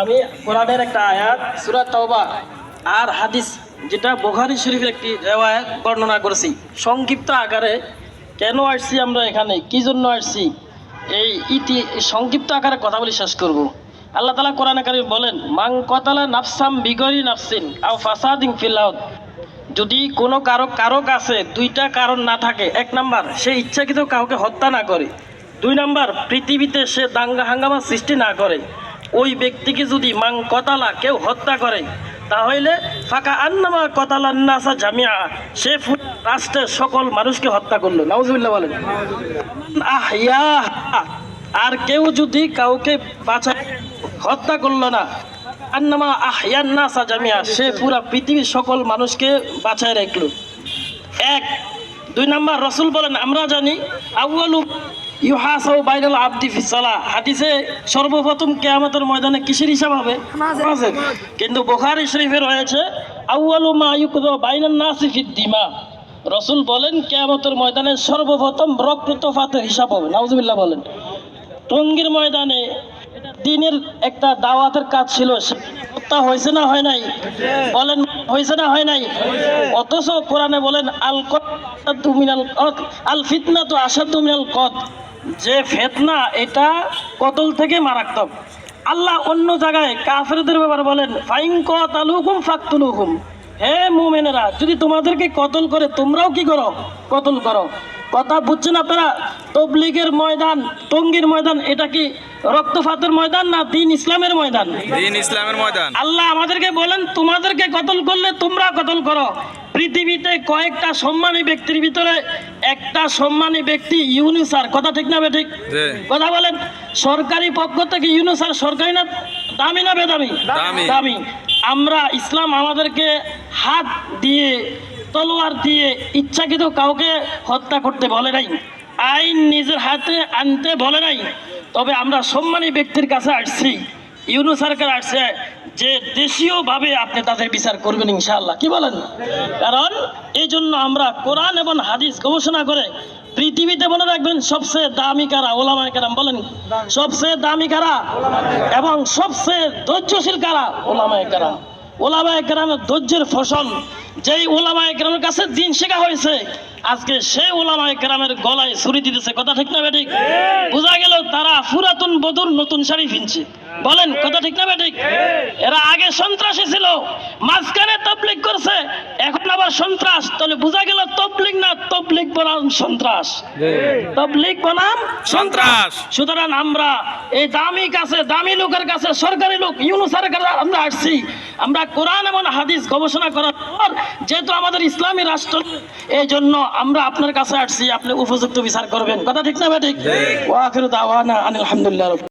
আমি কোরআনের একটা আয়াত, সূরা তওবা আর হাদিস, যেটা বুখারী শরীফের একটি রেওয়ায়াত বর্ণনা করেছি। সংক্ষিপ্ত আকারে কেন আসছি আমরা এখানে? কি জন্য আসছি? এই ইতি, সংক্ষিপ্ত আকারে কথা বলে, শেষ করব। আল্লাহ তালা কোরআন কারিম বলেন মাং কতালা নাফসাম বিগরি নাফসিন আও ফাসাদিং ফিল আউট যদি কোনো কারও কারক আছে দুইটা কারণ না থাকে, এক নাম্বার, সে ইচ্ছাকৃত কাউকে হত্যা না করে। দুই নাম্বার, পৃথিবীতে সে দাঙ্গা হাঙ্গামা সৃষ্টি না করে। ওই ব্যক্তিকে যদি মাং কতালা কেউ হত্যা করে, তাহলে ফাঁকা আন্নামা কতালান্নাসা জামিয়া, সে রাষ্ট্রের সকল মানুষকে হত্যা করল। নাউজুবিল্লাহ বলেন। আহিয়া আর কেউ যদি কাউকে বাঁচায়, হত্যা করল না, আন্নামা আহিয়ান নাসা জামিয়া, সে পুরা পৃথিবীর সকল মানুষকে বাঁচায় রাখল। এক, দুই নাম্বার, রসুল বলেন, আমরা জানি আউয়ালু ইউহাসাউ বাইনাল আবদি ফি সালাহ। হাদিসে সর্বপ্রথম কেয়ামতের ময়দানে কিসের হিসাব হবে? কিন্তু বুখারী শরীফে রয়েছে আউয়ালু মা ইউকদা বাইনান নাসি ফিদ দিমা। রসুল বলেন কেয়ামতের ময়দানে সর্বপ্রথম রক্তপাতের হিসাব হবে। নাউজুবিল্লাহ বলেন। টঙ্গীর ময়দানে দিনের একটা দাওয়াতের কাজ ছিল। হত্যা হয়েছে না হয় নাই? বলেন হয়েছে না হয় নাই? অথচ কোরআনে বলেন আল কত মিনাল কত আল ফিতনা তো আসাদু মিনাল কত যে ফেতনা এটা কতল থেকে মারাত্মক। আল্লাহ অন্য জায়গায় কাফেরদের ব্যাপারে বলেন ফাইন কত আলুহুম ফাকতুলুহুম। হে মুমেনেরা যদি তোমাদেরকে কতল করে তোমরাও কি করো? কতল করো। কথা বুঝছেন আপনারা? তবলিগের ময়দান টঙ্গীর ময়দান এটা কি রক্তপাতের ময়দান না দিন ইসলামের ময়দান? দিন ইসলামের ময়দান। আল্লাহ আমাদেরকে বলেন তোমাদেরকে কতল করলে তোমরা কতল করো। পৃথিবীতে কয়েকটা সম্মানী ব্যক্তির ভিতরে একটা সম্মানী ব্যক্তি ইউনুসার কথা ঠিক না ঠিক? কথা বলেন সরকারি পক্ষ থেকে ইউনুসার সরকারি না দামি না বেদামি? দামি। দামি। আমরা ইসলাম আমাদেরকে হাত দিয়ে তলোয়ার দিয়ে ইচ্ছাকৃত কাউকে হত্যা করতে বলে নাই। আইন নিজের হাতে আনতে বলে নাই। তবে আমরা সম্মানী ব্যক্তির কাছে আসছি ইউনু সরকার আসছে যে দেশীয়ভাবে আপনি তাদের বিচার করবেন ইনশাআল্লাহ। কি বলেন? কারণ এই জন্য আমরা কোরআন এবং হাদিস গবেষণা করে পৃথিবীতে মনে রাখবেন, সবচেয়ে দামি কারা? ওলামায় কারাম বলেন। সবচেয়ে দামি কারা? এবং সবচেয়ে ধৈর্যশীল কারা? ওলামায় কারাম। ওলামায় কেরামের ধৈর্যের ফসল যেই ওলামায় কেরামের কাছে দিন শেখা হয়েছে আজকে সেই ওলামায় কেরামের গলায় ছুরি দিতেছে। কথা ঠিক না বেঠিক? বোঝা গেল তারা পুরাতন বদুর নতুন শাড়ি কিনছে বলেন কথা ঠিক না বেঠিক? এরা আগে সন্ত্রাসী ছিল মাঝখানে তবলিক করছে এখন আবার সন্ত্রাস। তাহলে বোঝা গেল তবলিক না তবলিক বনাম সন্ত্রাস। তবলিক বনাম সন্ত্রাস। সুতরাং আমরা এই দামি কাছে দামি লোকের কাছে সরকারি লোক ইউনুসারের কাছে আমরা আসছি। আমরা কোরআন এবং হাদিস গবেষণা করার পর যেহেতু আমাদের ইসলামী রাষ্ট্র এই জন্য আমরা আপনার কাছে আসছি আপনি উপযুক্ত বিচার করবেন। কথা ঠিক না ঠিক? ওয়াখির দাওয়ানা আলহামদুলিল্লাহ